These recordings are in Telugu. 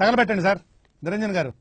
తగలబెట్టండి సార్. నిరంజన్ గారు.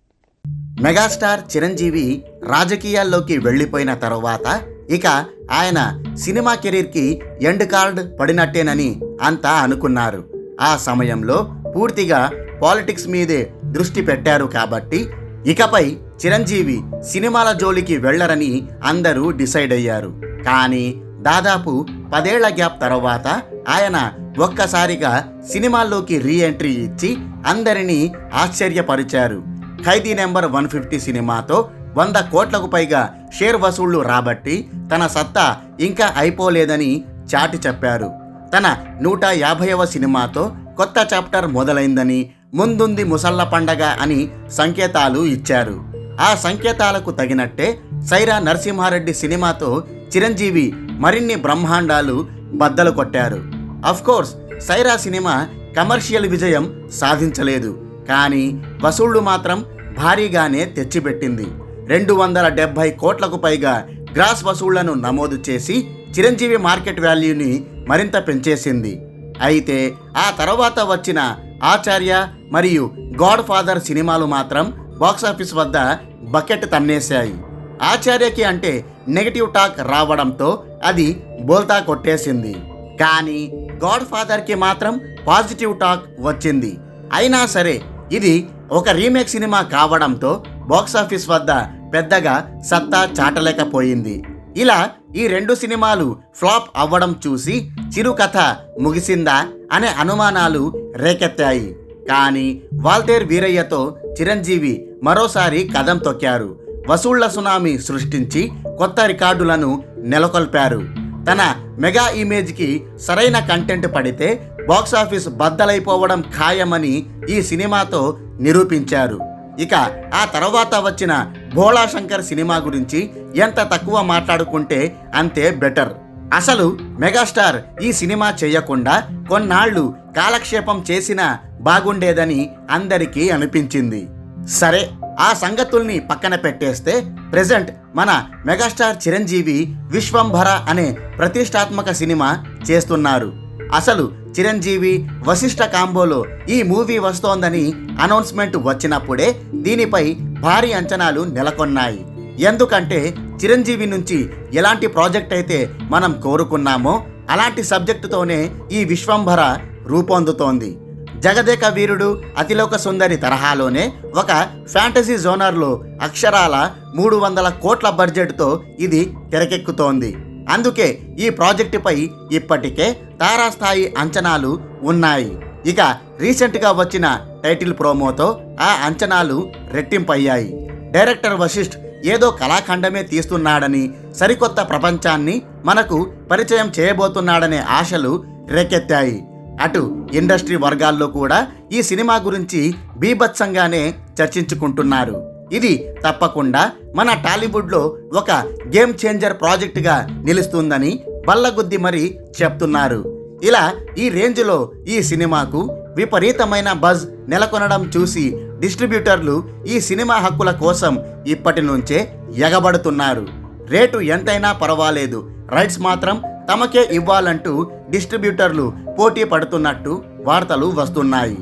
మెగాస్టార్ చిరంజీవి రాజకీయాల్లోకి వెళ్ళిపోయిన తర్వాత ఇక ఆయన సినిమా కెరీర్కి ఎండ్ కార్డ్ పడినట్టేనని అంతా అనుకున్నారు. ఆ సమయంలో పూర్తిగా పాలిటిక్స్ మీదే దృష్టి పెట్టారు కాబట్టి ఇకపై చిరంజీవి సినిమాల జోలికి వెళ్ళరని అందరూ డిసైడ్ అయ్యారు. కానీ దాదాపు పదేళ్ళ గ్యాప్ తర్వాత ఆయన ఒక్కసారిగా సినిమాల్లోకి రీ ఎంట్రీ ఇచ్చి అందరినీ ఆశ్చర్యపరిచారు. ఖైదీ నెంబర్ వన్ ఫిఫ్టీ సినిమాతో వంద కోట్లకు పైగా షేర్ వసూళ్ళు రాబట్టి తన సత్తా ఇంకా అయిపోలేదని చాటి చెప్పారు. తన నూట యాభైవ సినిమాతో కొత్త చాప్టర్ మొదలైందని ముందుంది ముసళ్ళ పండగ అని సంకేతాలు ఇచ్చారు. ఆ సంకేతాలకు తగినట్టే సైరా నరసింహారెడ్డి సినిమాతో చిరంజీవి మరిన్ని బ్రహ్మాండాలు బద్దలు కొట్టారు. కోర్స్ సైరా సినిమా కమర్షియల్ విజయం సాధించలేదు. కానీ వసూళ్ళు మాత్రం భారీగానే తెచ్చిపెట్టింది. రెండు వందల డెబ్బై కోట్లకు పైగా గ్రాస్ వసూళ్ళను నమోదు చేసి చిరంజీవి మార్కెట్ వాల్యూని మరింత పెంచేసింది. అయితే ఆ తర్వాత వచ్చిన ఆచార్య మరియు గాడ్ ఫాదర్ సినిమాలు మాత్రం బాక్సాఫీస్ వద్ద బకెట్ తన్నేశాయి. ఆచార్యకి అంటే నెగటివ్ టాక్ రావడంతో అది బోల్తా కొట్టేసింది. కానీ గాడ్ ఫాదర్కి మాత్రం పాజిటివ్ టాక్ వచ్చింది. అయినా సరే ఇది ఒక రీమేక్ సినిమా కావడంతో బాక్సాఫీస్ వద్ద పెద్దగా సత్తా చాటలేకపోయింది. ఇలా ఈ రెండు సినిమాలు ఫ్లాప్ అవ్వడం చూసి చిరుకథ ముగిసిందా అనే అనుమానాలు రేకెత్తాయి. కానీ వాల్తేర్ వీరయ్యతో చిరంజీవి మరోసారి కదం తొక్కారు. వసూళ్ళ సునామీ సృష్టించి కొత్త రికార్డులను నెలకొల్పారు. తన మెగా ఇమేజ్కి సరైన కంటెంట్ పడితే బాక్సాఫీస్ బద్దలైపోవడం ఖాయమని ఈ సినిమాతో నిరూపించారు. ఇక ఆ తర్వాత వచ్చిన భోళా శంకర్ సినిమా గురించి ఎంత తక్కువ మాట్లాడుకుంటే అంతే బెటర్. అసలు మెగాస్టార్ ఈ సినిమా చేయకుండా కొన్నాళ్ళు కాలక్షేపం చేసినా బాగుండేదని అందరికీ అనిపించింది. సరే ఆ సంగతుల్ని పక్కన పెట్టేస్తే ప్రజెంట్ మన మెగాస్టార్ చిరంజీవి విశ్వంభర అనే ప్రతిష్టాత్మక సినిమా చేస్తున్నారు. అసలు చిరంజీవి వశిష్ఠ కాంబోలో ఈ మూవీ వస్తోందని అనౌన్స్మెంట్ వచ్చినప్పుడే దీనిపై భారీ అంచనాలు నెలకొన్నాయి. ఎందుకంటే చిరంజీవి నుంచి ఎలాంటి ప్రాజెక్ట్ అయితే మనం కోరుకున్నామో అలాంటి సబ్జెక్టుతోనే ఈ విశ్వంభర రూపొందుతోంది. జగదేక వీరుడు అతిలోక సుందరి తరహాలోనే ఒక ఫ్యాంటసీ జోనర్లో అక్షరాల మూడు వందల కోట్ల బడ్జెట్తో ఇది తెరకెక్కుతోంది. అందుకే ఈ ప్రాజెక్టుపై ఇప్పటికే తారాస్థాయి అంచనాలు ఉన్నాయి. ఇక రీసెంట్గా వచ్చిన టైటిల్ ప్రోమోతో ఆ అంచనాలు రెట్టింపయ్యాయి. డైరెక్టర్ వశిష్ఠ్ ఏదో కళాఖండమే తీస్తున్నాడని సరికొత్త ప్రపంచాన్ని మనకు పరిచయం చేయబోతున్నాడనే ఆశలు రేకెత్తాయి. అటు ఇండస్ట్రీ వర్గాల్లో కూడా ఈ సినిమా గురించి బీభత్సంగానే చర్చించుకుంటున్నారు. ఇది తప్పకుండా మన టాలీవుడ్లో ఒక గేమ్ చేంజర్ ప్రాజెక్టుగా నిలుస్తుందని బల్లగుద్ది మరి చెప్తున్నారు. ఇలా ఈ రేంజ్లో ఈ సినిమాకు విపరీతమైన బజ్ నెలకొనడం చూసి డిస్ట్రిబ్యూటర్లు ఈ సినిమా హక్కుల కోసం ఇప్పటి నుంచే ఎగబడుతున్నారు. రేటు ఎంతైనా పర్వాలేదు. రైట్స్ మాత్రం తమకే ఇవ్వాలంటూ డిస్ట్రిబ్యూటర్లు పోటీ పడుతున్నట్టు వార్తలు వస్తున్నాయి.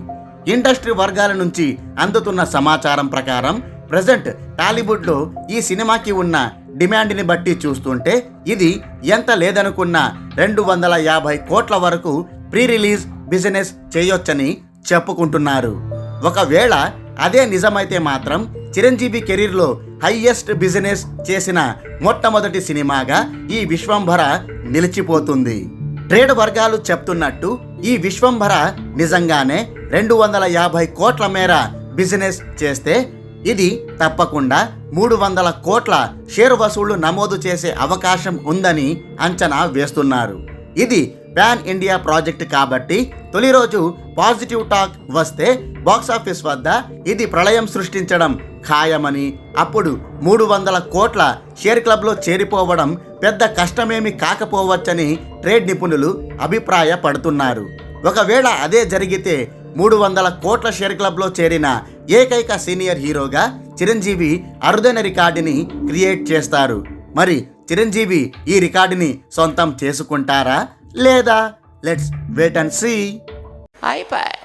ఇండస్ట్రీ వర్గాల నుంచి అందుతున్న సమాచారం ప్రకారం ప్రజెంట్ టాలీవుడ్లో ఈ సినిమాకి ఉన్న డిమాండ్ని బట్టి చూస్తుంటే ఇది ఎంత లేదనుకున్న రెండు వందల యాభై కోట్ల వరకు ప్రీ రిలీజ్ బిజినెస్ చేయొచ్చని చెప్పుకుంటున్నారు. ఒకవేళ అదే నిజమైతే మాత్రం చిరంజీవి కెరీర్లో హైయెస్ట్ బిజినెస్ చేసిన మొట్టమొదటి సినిమాగా ఈ విశ్వంభర నిలిచిపోతుంది. ట్రేడ్ వర్గాలు చెప్తున్నట్టు ఈ విశ్వంభర నిజంగానే రెండు వందల యాభై కోట్ల మేర బిజినెస్ చేస్తే ఇది తప్పకుండా మూడు వందల కోట్ల షేర్ వసూళ్ళు నమోదు చేసే అవకాశం ఉందని అంచనా వేస్తున్నారు. ఇది పాన్ ఇండియా ప్రాజెక్ట్ కాబట్టి తొలి రోజు పాజిటివ్ టాక్ వస్తే బాక్సాఫీస్ వద్ద ఇది ప్రళయం సృష్టించడం ఖాయమని. అప్పుడు మూడు వందల కోట్ల షేర్ క్లబ్లో చేరిపోవడం పెద్ద కష్టమేమి కాకపోవచ్చని ట్రేడ్ నిపుణులు అభిప్రాయపడుతున్నారు. ఒకవేళ అదే జరిగితే మూడు వందల కోట్ల షేర్ క్లబ్లో చేరిన ఏకైక సీనియర్ హీరోగా చిరంజీవి అరుదైన రికార్డుని క్రియేట్ చేస్తారు. మరి చిరంజీవి ఈ రికార్డుని సొంతం చేసుకుంటారా? లేదా? Let's wait and see. అయిపోయి